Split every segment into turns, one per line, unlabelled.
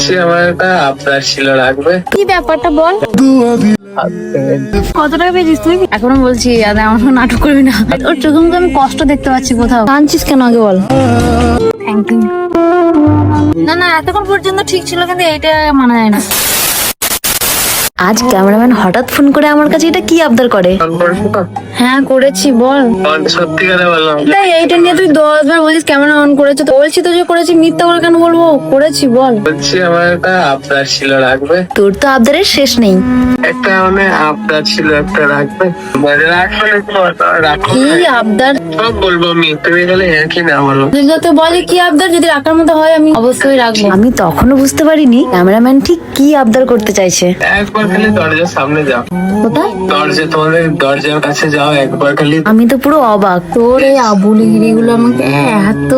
বলছি আমার একটা আপনার ছিল রাখবে।
কি ব্যাপারটা বল? কত টাকা পেয়েছিস তুই? এখনও বলছি আর আমার নাটক করবি না। ওর চোখে মুখে আমি কষ্ট দেখতে পাচ্ছি কোথাও। কাঁদছিস কেন আগে বল? থ্যাংক ইউ না না এতক্ষণ পর্যন্ত ঠিক ছিল কিন্তু এইটা মানা যায় না।
আজ ক্যামেরাম্যান হঠাৎ ফোন করে আমার কাছে এটা কি আবদার করে?
তো?
হ্যাঁ করেছি বল।
সত্যি কথা বললাম
তাই এইটা নিয়ে তুই দশ বার বলছিস ক্যামেরা অন করেছ তো। বলছি তো যে করেছি মিথ্যা করে কেন বলব? করেছি বল।
বলছি আমার একটা আবদার ছিল রাখবে?
তোর তো আবদারের শেষ নেই।
একটা মানে আবদার ছিল একটা রাখবে। মানে রাখবে রাখো
কি আবদার?
সব বলব আমি তুমি গেলে হ্যাঁ কি না বলো।
তুই যাতে বলে কি আবদার? যদি রাখার মতো হয় আমি অবশ্যই রাখব।
আমি তখনও বুঝতে পারিনি ক্যামেরাম্যান ঠিক কি আবদার করতে চাইছে।
একবার খালি দরজার সামনে যাও।
কোথায়?
দরজা তোমাদের দরজার কাছে যাও একবার খালি।
আমি তো পুরো অবাক।
তোর এই আবুলিগিরি গুলো আমাকে এত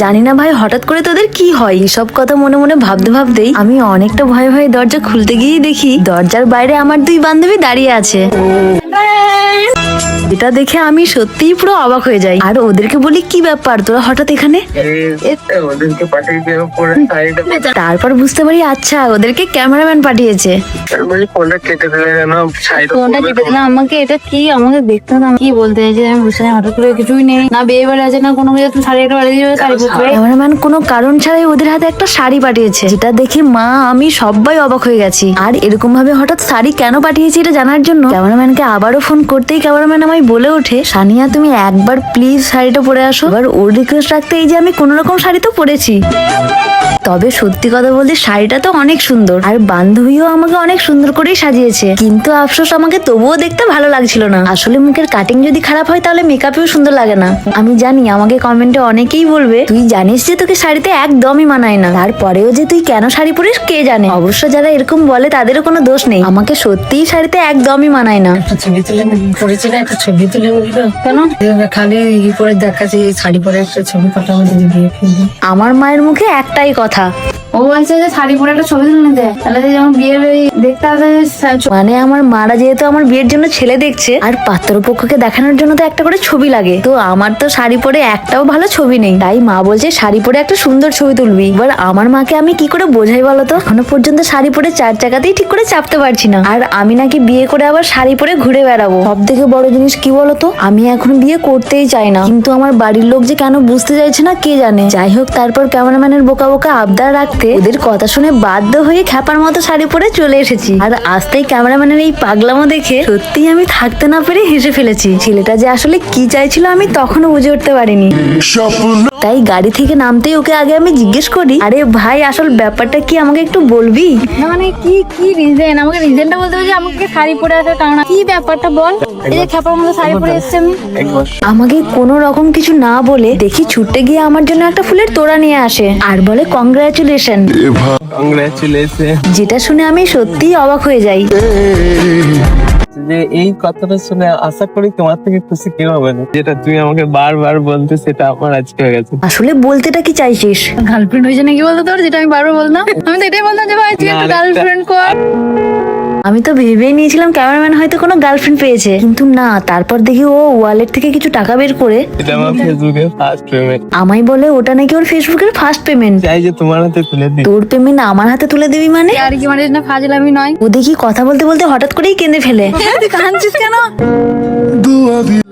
জানি না ভাই হঠাৎ করে তোদের কি হয়? সব কথা মনে মনে ভাবতে ভাবতেই আমি অনেকটা ভয়ে ভয়ে দরজা খুলতে গিয়ে দেখি দরজার বাইরে আমার দুই বান্ধবী দাঁড়িয়ে আছে। এটা দেখে আমি সত্যিই পুরো অবাক হয়ে যাই। আর ওদেরকে বলি কি ব্যাপার? তোরা হঠাৎ এখানে? তারপর বুঝতে পারি আচ্ছা ওদেরকে ক্যামেরাম্যান পাঠিয়েছে।
ফোনটা কেটে
দিলাম আমাকে এটা কি? আমাকে দেখতে না কি বলতে চাইছে আমি বুঝতে পারি হঠাৎ করে কিছুই নেই। না বিয়ে বাড়ি আছে না কোনো কিছু শাড়ি একটা বাড়ি দিয়ে শাড়ি
ক্যামেরাম্যান কোনো কারণ ছাড়াই ওদের হাতে একটা শাড়ি পাঠিয়েছে। যেটা দেখে মা আমি সবাই অবাক হয়ে গেছি। আর এরকম ভাবে হঠাৎ শাড়ি কেন পাঠিয়েছে এটা জানার জন্য ক্যামেরাম্যানকে আবারও ফোন করতেই ক্যামেরাম্যান আমায় বলে ওঠে, সানিয়া, তুমি একবার প্লিজ শাড়িটা পরে আসো। এবার ওর রিকোয়েস্ট রাখতে এই যে আমি কোনো রকম শাড়ি তো পরেছি। তবে সত্যি কথা বলতে শাড়িটা তো অনেক সুন্দর, আর বান্ধবীও আমাকে অনেক সুন্দর করেই সাজিয়েছে। কিন্তু আফসোস আমাকে তবুও দেখতে ভালো লাগছিল না। আসলে মুখের কাটিং যদি খারাপ হয়, তাহলে মেকআপেও সুন্দর লাগে না। আমি জানি, আমাকে কমেন্টে অনেকেই বলবে, তুই জানিস যে তোকে শাড়িতে একদমই মানায় না। তারপরেও যে তুই কেন শাড়ি পরিস, কে জানে? অবশ্য যারা এরকম বলে, তাদেরও কোনো দোষ নেই। আমাকে সত্যিই শাড়িতে একদমই মানায় না।
একটা ছবি তুলে করেছিল একটা ছবি তুলে বলল
কেন?
খালি ই পরে দেখাচ্ছে শাড়ি পরে একটা ছবি পাঠাবো, যদি বিয়ে
আমার মায়ের মুখে একটাই কথা
ও বলছে যে শাড়ি পরে একটা ছবি তুলে নিতে তাহলে যেমন বিয়ের দেখতে আসে
মানে আমার মারা যেহেতু আমার বিয়ের জন্য ছেলে দেখছে, আর পাত্রপক্ষকে দেখানোর জন্য তো একটা করে ছবি লাগে। তো আমার তো শাড়ি পরে একটাও ভালো ছবি নেই। তাই মা বলছে, শাড়ি পরে একটা সুন্দর ছবি তুলবি। এবার আমার মাকে আমি কি করে বোঝাই বলো তো? এখনও পর্যন্ত শাড়ি পরে চার চাকাতেই ঠিক করে চাপতে পারছি না। আর আমি নাকি বিয়ে করে আবার শাড়ি পরে ঘুরে বেড়াবো। সব থেকে বড় জিনিস কি বলতো আমি এখন বিয়ে করতেই চাই না। কিন্তু আমার বাড়ির লোক যে কেন বুঝতে চাইছে না, কে জানে? যাই হোক, তারপর ক্যামেরাম্যানের বোকা বোকা আবদার রাখতে ওদের কথা শুনে বাধ্য হয়ে খ্যাপার মতো শাড়ি পরে চলে এসেছি। আর আসতেই ক্যামেরাম্যানের এই পাগলামো দেখে সত্যি আমি থাকতে না পেরে হেসে ফেলেছি। ছেলেটা যে আসলে কি চাইছিল আমি তখনও বুঝে উঠতে পারিনি। তাই গাড়ি থেকে নামতেই ওকে আগে আমি জিজ্ঞেস করি আরে ভাই আসল ব্যাপারটা কি আমাকে একটু বলবি?
না মানে কি কি রিজন আমাকে রিজনটা বলতে হবে যে আমাকে শাড়ি পরে আসার কারণ কি ব্যাপারটা বল? এই যে খেপার মতো শাড়ি পরে এসছে আমি।
আমাকে কোনো রকম কিছু না বলে দেখি ছুটে গিয়ে আমার জন্য একটা ফুলের তোড়া নিয়ে আসে আর বলে কংগ্রাচুলেশন
কংগ্রাচুলেশন
যেটা শুনে আমি সত্যিই অবাক হয়ে যাই।
যে এই কথাটা শুনে আশা করি তোমার থেকে খুশি কেউ হবে না। যেটা তুমি আমাকে বারবার বলতে সেটা আমার আজকে হয়ে গেছে।
আসলে বলতেটা কি চাইছিস?
গার্লফ্রেন্ড হয়েছে নাকি বলতো তোর? যেটা আমি বারবার বললাম আমি তো এটাই বললাম যে ভাই তুই একটা গার্লফ্রেন্ড কর।
আমি তো ভেবে নিয়েছিলাম ক্যামেরাম্যান হয়তো কোনো গার্লফ্রেন্ড পেয়েছে। কিন্তু না তারপর দেখি ও ওয়ালেট থেকে কিছু টাকা বের করে
এটা আমার ফেসবুকে ফার্স্ট পেমেন্ট
আমায় বলে ওটা নাকি ওর ফেসবুকের ফার্স্ট পেমেন্ট
চাই যে তোমার হাতে তুলে দিই।
তোর পেমেন্ট আমার হাতে তুলে দিবি মানে?
আর কি মানে না ফাজলামি নয়।
ও দেখি কথা বলতে বলতে হঠাৎ করেই কেঁদে ফেলে।
কাঁদছিস কেন?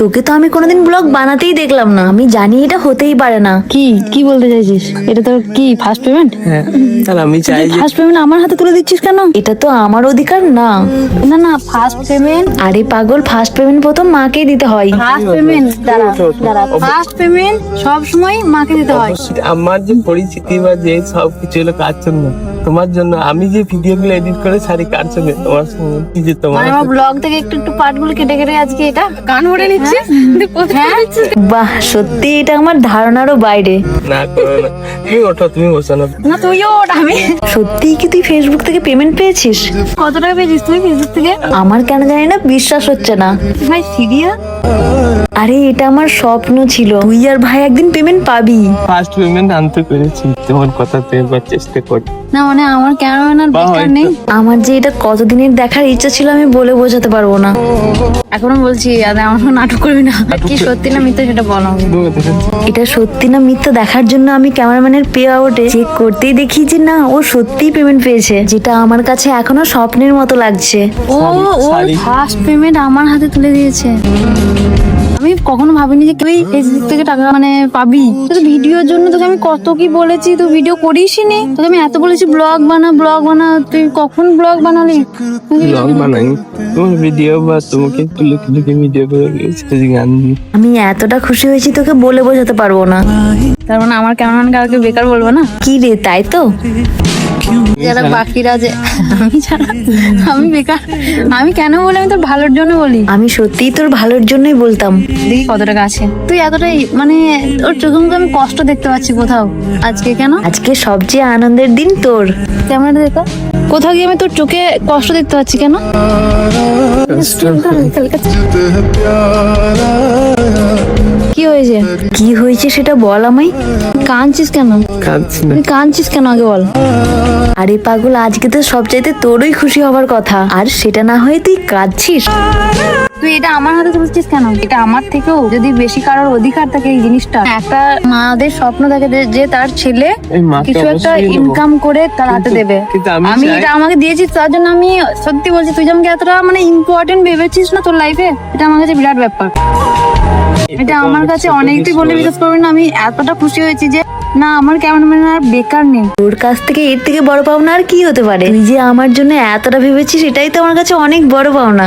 তোকে
তো আমি কোনোদিন ব্লগ বানাতেই দেখলাম না। আমি জানি এটা হতেই পারে না।
কি? কি বলতে চাইছিস? এটা তোর কি ফার্স্ট পেমেন্ট
হ্যাঁ তাহলে আমি চাই
ফার্স্ট পেমেন্ট আমার হাতে তুলে দিচ্ছিস কেন?
এটা তো আমার অধিকার না।
না না ফার্স্ট পেমেন্ট
আরে পাগল ফার্স্ট পেমেন্ট প্রথম মাকেই দিতে হয়।
ফার্স্ট পেমেন্ট দাঁড়া দাঁড়া। ফার্স্ট পেমেন্ট সব সময় মাকে দিতে হয়।
আমার যে পরিচিতি বা যে সব কিছু হলো কার জন্য। তোমার জন্য আমি যে ভিডিও গুলো এডিট করে সারি কার জন্য তোমার সঙ্গে কি যে তোমার
মানে আমার ব্লগ থেকে একটু একটু পার্টগুলো কেটে কেটে আজকে এটা গান ভরে নিচ্ছিস? হ্যাঁ।
বাহ সত্যি এটা আমার ধারণারও বাইরে।
না করো না। তুমি ওঠো তুমি বসো না।
না তুইও ওটা আমি
সত্যি কি তুই ফেসবুক থেকে পেমেন্ট পেয়েছিস?
কত টাকা পেয়েছিস তুই ফেসবুক থেকে?
আমার কেন জানি না বিশ্বাস হচ্ছে না।
ভাই সিরিয়াস
আরে এটা আমার স্বপ্ন ছিল। তুই আর ভাই একদিন পেমেন্ট পাবি।
ফার্স্ট পেমেন্ট আনতে পেরেছি। তোমার কথা তো একবার চেষ্টা করি।
না মানে আমার ক্যামেরাম্যান আর
বা
বেকার নেই?
আমার যে এটা কতদিনের দেখার ইচ্ছা ছিল আমি বলে বোঝাতে পারব না।
এখনও বলছি আর এমন নাটক করবি না। কি সত্যি না মিথ্যা সেটা বলো আমাকে।
এটা সত্যি না মিথ্যা দেখার জন্য আমি ক্যামেরাম্যানের পে আউটে চেক করতেই দেখি যে না ও সত্যিই পেমেন্ট পেয়েছে। যেটা আমার কাছে এখনও স্বপ্নের মতো লাগছে।
ও ও ফার্স্ট পেমেন্ট আমার হাতে তুলে দিয়েছে। আমি কখনো ভাবিনি যে তুই ফেসবুক থেকে টাকা মানে পাবি। তো ভিডিওর জন্য তোকে আমি কত কি বলেছি তুই ভিডিও করিসই নি। তোকে আমি এত বলেছি ব্লগ বানা ব্লগ বানা তুই কখন ব্লগ বানালি?
ব্লগ বানাই। তোমার ভিডিও বা তোমাকে ভিডিও করে গান
আমি এতটা খুশি হয়েছি তোকে বলে বোঝাতে পারব না।
তার মানে আমার ক্যামেরাম্যান কাউকে বেকার বলব না?
কি রে তাই তো?
যারা বাকিরা যে আমি ছাড়া আমি বেকার। আমি কেন বলি? আমি তোর ভালোর জন্য বলি।
আমি সত্যিই তোর ভালোর জন্যই বলতাম।
দেখি কত টাকা আছে তুই এতটাই মানে ওর চোখে মুখে আমি কষ্ট দেখতে পাচ্ছি কোথাও। আজকে কেন?
আজকে সবচেয়ে আনন্দের দিন তোর।
কেমন দেখো কোথাও গিয়ে আমি তোর চোখে কষ্ট দেখতে পাচ্ছি কেন? কি হয়েছে?
কি হয়েছে সেটা বল আমায়।
কাঁদছিস কেন? কাঁদছিস কেন? আগে বল।
আরে পাগল, আজকে তো সবচাইতে তোরই খুশি হবার কথা। আর সেটা না হয়ে তুই কাঁদছিস।
তুই এটা আমার হাতে তুলছিস কেন? এটা আমার থেকেও যদি বেশি কারোর অধিকার থাকে এই জিনিসটা। একটা মাদের স্বপ্ন থাকে যে- যে তার ছেলে কিছু একটা ইনকাম করে তার হাতে দেবে।
আমি
আমি এটা আমাকে দিয়েছিস তার জন্য আমি সত্যি বলছি তুই আমাকে এতটা মানে ইম্পর্টেন্ট ভেবেছিস না তোর লাইফে এটা আমার কাছে বিরাট ব্যাপার। এটা আমার কাছে অনেক তুই বলে বিশ্বাস করবি না আমি এতটা খুশি হয়েছি যে না আমার ক্যামেরাম্যান আর বেকার নেই।
তোর কাছ থেকে এর থেকে বড় পাওনা আর কি হতে পারে? তুই যে আমার জন্য এতটা ভেবেছিস এটাই তো আমার কাছে অনেক বড় পাওনা।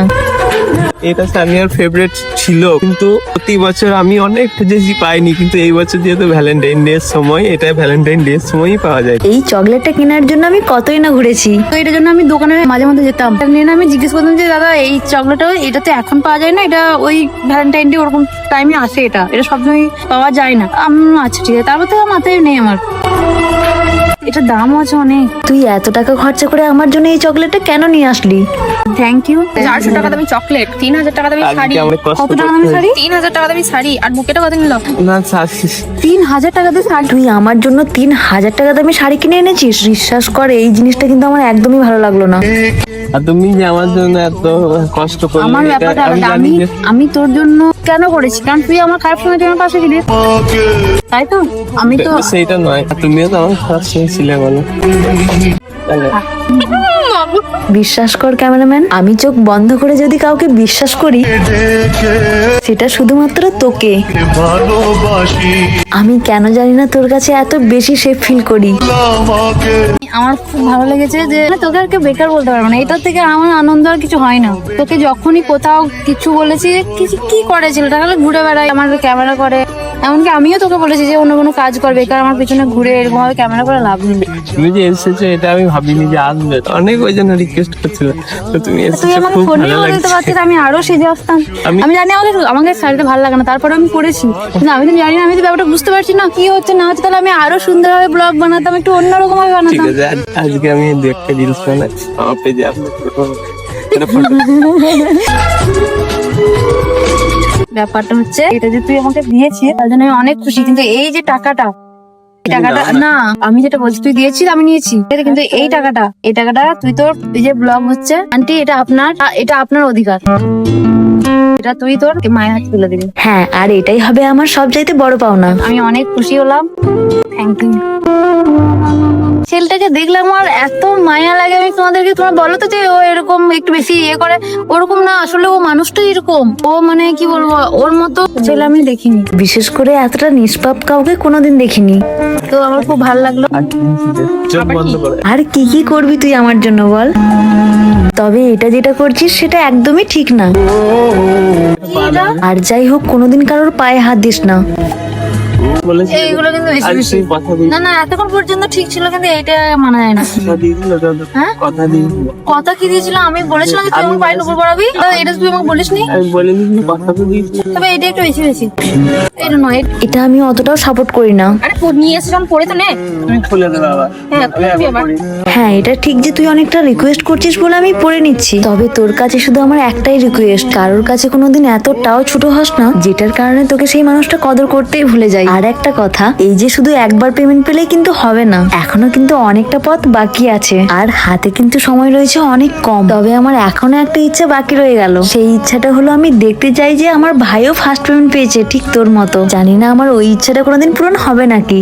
এটা সানিয়ার ফেভারিট ছিল। কিন্তু প্রতি বছর আমি অনেক খুঁজেছি পাইনি, কিন্তু এই বছর যেহেতু ভ্যালেন্টাইন ডে সময় এটা ভ্যালেন্টাইন ডে সময়ই পাওয়া যায়।
এই চকলেটটা কেনার জন্য আমি কতই না ঘুরেছি।
তো এটার জন্য আমি দোকানে মাঝে মধ্যে যেতাম। নিয়ে আমি জিজ্ঞেস করতাম যে, দাদা, এই চকলেটটা এটা তো এখন পাওয়া যায় না? এটা ওই ভ্যালেন্টাইন ডে ওরকম টাইমে আসে এটা। এটা সবসময় পাওয়া যায় না। আচ্ছা ঠিক আছে। তারপর তো মাথায় নেই আমার। এটা দাম আছে অনেক।
তুই এত টাকা খরচা করে আমার জন্য এই চকলেটটা কেন নিয়ে আসলি?
থ্যাংক ইউ
চারশো টাকা দামি চকলেট তিন হাজার টাকা দামি শাড়ি।
কত টাকা দামি শাড়ি?
তিন হাজার টাকা দামি শাড়ি। আর বুকেটা কত নিল?
না
তিন হাজার টাকা দিয়ে শাড়ি।
তুই আমার জন্য তিন হাজার টাকা দামি শাড়ি কিনে এনেছিস? বিশ্বাস কর এই জিনিসটা কিন্তু আমার একদমই ভালো লাগল না।
আর তুমি যে আমার জন্য এত কষ্ট করলে
আমার ব্যাপারটা
আমি
আলাদা। আমি আমি তোর জন্য কেন করেছি? কারণ তুই আমার খারাপ সময় তুই আমার পাশে গেলি তাই তো? আমি তো
সেইটা নয় তুমিও তো আমার খারাপ বলো।
বিশ্বাস কর ক্যামেরাম্যান আমি চোখ বন্ধ করে যদি কাউকে বিশ্বাস করি সেটা শুধুমাত্র তোকে। আমি কেন জানি না তোর কাছে এত বেশি সেফ ফিল করি।
আমার খুব ভালো লেগেছে যে মানে তোকে আর কেউ বেকার বলতে পারব না। এটার থেকে আমার আনন্দ আর কিছু হয় না। তোকে যখনই কোথাও কিছু বলেছি কি করে ছেলেটা? ঘুরে বেড়ায় আমার ক্যামেরা করে। এমনকি আমিও তোকে বলেছি যে অন্য কোনো কাজ কর বেকার আমার পিছনে ঘুরে এরকম ভাবে ক্যামেরা করে লাভ নেই।
তুমি যে এসেছ এটা আমি ভাবিনি যে আসবে। অনেক ওই জন্য রিকোয়েস্ট করছিল। তো তুমি
তুই
এসেছ
আমাকে ফোনে
ভালো
বলে দিতে
লাগছে
আমি আরও সেজে আসতাম।
আমি-
জানি আমাকে আমাকে শাড়িতে ভালো লাগে না তারপরে আমি পরেছি কিন্তু আমি তো জানি না আমি তো ব্যাপারটা বুঝতে পারছি না কি হচ্ছে না হচ্ছে তাহলে আমি আরও সুন্দরভাবে ব্লগ বানাতাম একটু অন্যরকম ভাবে
ঠিক
বানাতাম।
আছে আজকে আমি দু একটা রিলস বানাচ্ছি। আমার পেজে আপলোড করব।
ব্যাপারটা হচ্ছে এটা যে তুই আমাকে দিয়েছিস তার জন্য আমি অনেক খুশি। কিন্তু এই যে টাকাটা এই টাকাটা না। আমি যেটা বলছি তুই দিয়েছিস আমি নিয়েছি। কিন্তু এই টাকাটা এই টাকাটা তুই তোর এই যে ব্লগ হচ্ছে আন্টি এটা আপনার এটা আপনার অধিকার। এটা তুই তোর মায়ের হাতে তুলে দিবি।
হ্যাঁ আর এটাই হবে আমার সবচাইতে বড় পাওনা।
আমি অনেক খুশি হলাম। থ্যাংক ইউ ছেলেটাকে দেখলাম আর এত মায়া লাগে আমি তোমাদেরকে তোমরা বলো তো যে ও এরকম একটু বেশি ইয়ে করে ওরকম না আসলে ও মানুষটাই এরকম ও মানে কি বলব ওর মতো ছেলে আমি দেখিনি
বিশেষ করে এতটা নিষ্পাপ কাউকে কোনোদিন দেখিনি
তো আমার খুব ভালো লাগল
আর কি
কি করবি তুই আমার জন্য বল তবে এটা যেটা করছিস সেটা একদমই ঠিক না আর যাই হোক কোনোদিন কারোর পায়ে হাত দিস না
বলেছি
এইগুলো কিন্তু বেশি বেশি।
কথা দিই
না না এতক্ষণ পর্যন্ত ঠিক ছিল কিন্তু এইটা মানা যায় না।
কথা দিয়েছিল
হ্যাঁ?
কথা
কি দিয়েছিল? আমি বলেছিলাম যে তুই আমার বাড়ির উপর পড়াবি এটা তুই আমাকে বলিসনি?
আমি বলিনি কথা তো দিয়েছিল
তবে এটা একটু বেশি বেশি। এটা নয় এটা-
এটা আমি অতটাও সাপোর্ট করি না।
আরে নিয়ে এসে যখন পড়ে তো নে।
তুমি খুলে দেবে আবার
হ্যাঁ।
হ্যাঁ এটা ঠিক যে তুই অনেকটা রিকোয়েস্ট করছিস বলে আমি পড়ে নিচ্ছি। তবে তোর কাছে শুধু আমার একটাই রিকোয়েস্ট কারোর কাছে কোনোদিন এতটাও ছোট হস না যেটার কারণে তোকে সেই মানুষটা কদর করতেই ভুলে যায় আর একটা কথা, এই যে শুধু একবার পেমেন্ট পেলে কিন্তু হবে না, এখনও কিন্তু অনেকটা পথ বাকি আছে। আর হাতে কিন্তু সময় রয়েছে অনেক কম। তবে আমার এখনও একটা ইচ্ছা বাকি রয়ে গেল। সেই ইচ্ছাটা হলো আমি দেখতে চাই যে আমার ভাইও ফার্স্ট পেমেন্ট পেয়েছে ঠিক তোর মতো। জানি না আমার ওই ইচ্ছাটা কোনোদিন পূরণ হবে নাকি।